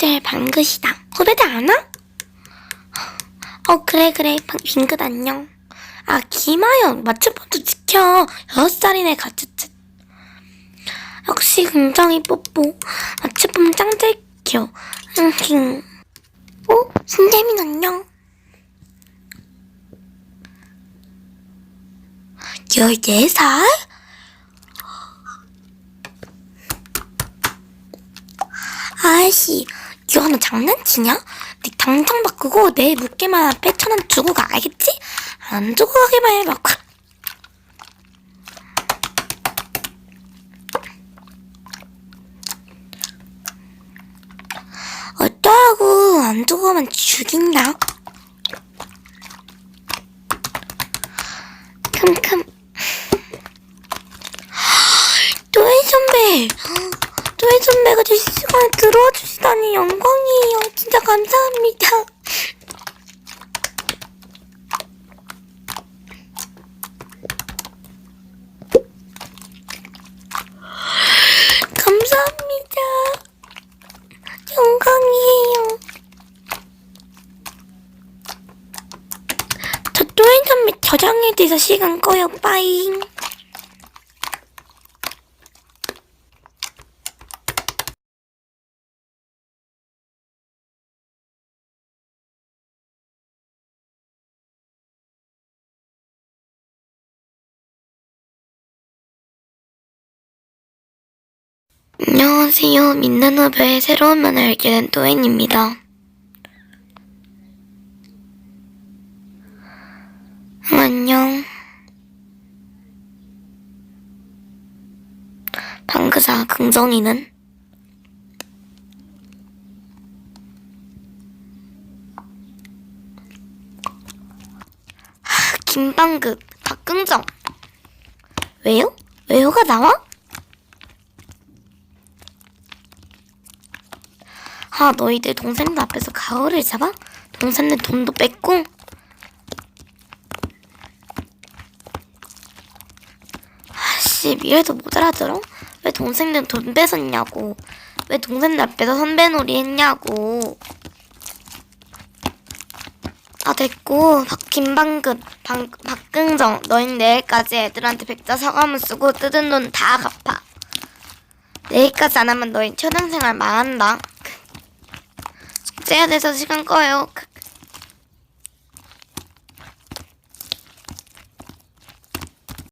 녀석들 방긋이다. 후배들 안 와? 어 그래 그래 방- 빙긋 안녕. 아 김하연 맞춤법도 지켜. 여섯 살이네 가츠츠. 역시 긍정이 뽀뽀. 맞춤법 짱 들켜. 흥흥. 어? 신재민 안녕. 14살? 아이씨, 이거 너 장난치냐? 네 당장 바꾸고 내일 묻게만 빼천 원 주고 가, 알겠지? 안 주고 가기만 해봐. 어쩌라고 안 주고 가면 죽인다. 큼큼. 또해 선배. 또해 선배가 제시간에 들어와 주시다니 영광이에요. 진짜 감사합니다. 감사합니다. 영광이에요. 저 또해 선배 저장에 대해서 시간 꺼요. 빠잉. 안녕하세요. 민나노브의 새로운 면을 알게 된 또엔입니다. 응, 안녕. 방그사 긍정이는? 하, 김방긋, 박긍정. 왜요? 왜요가 나와? 아, 너희들 동생들 앞에서 가오를 잡아? 동생들 돈도 뺏고? 아씨, 미래도 못 알아들어? 왜 동생들 돈 뺏었냐고. 왜 동생들 앞에서 선배놀이 했냐고. 아, 됐고. 박, 김방긋, 방, 박긍정. 너희 내일까지 애들한테 백자 사과문 쓰고 뜯은 돈 다 갚아. 내일까지 안 하면 너희 초등생활 망한다. 숙제해야 돼서 시간 꺼요.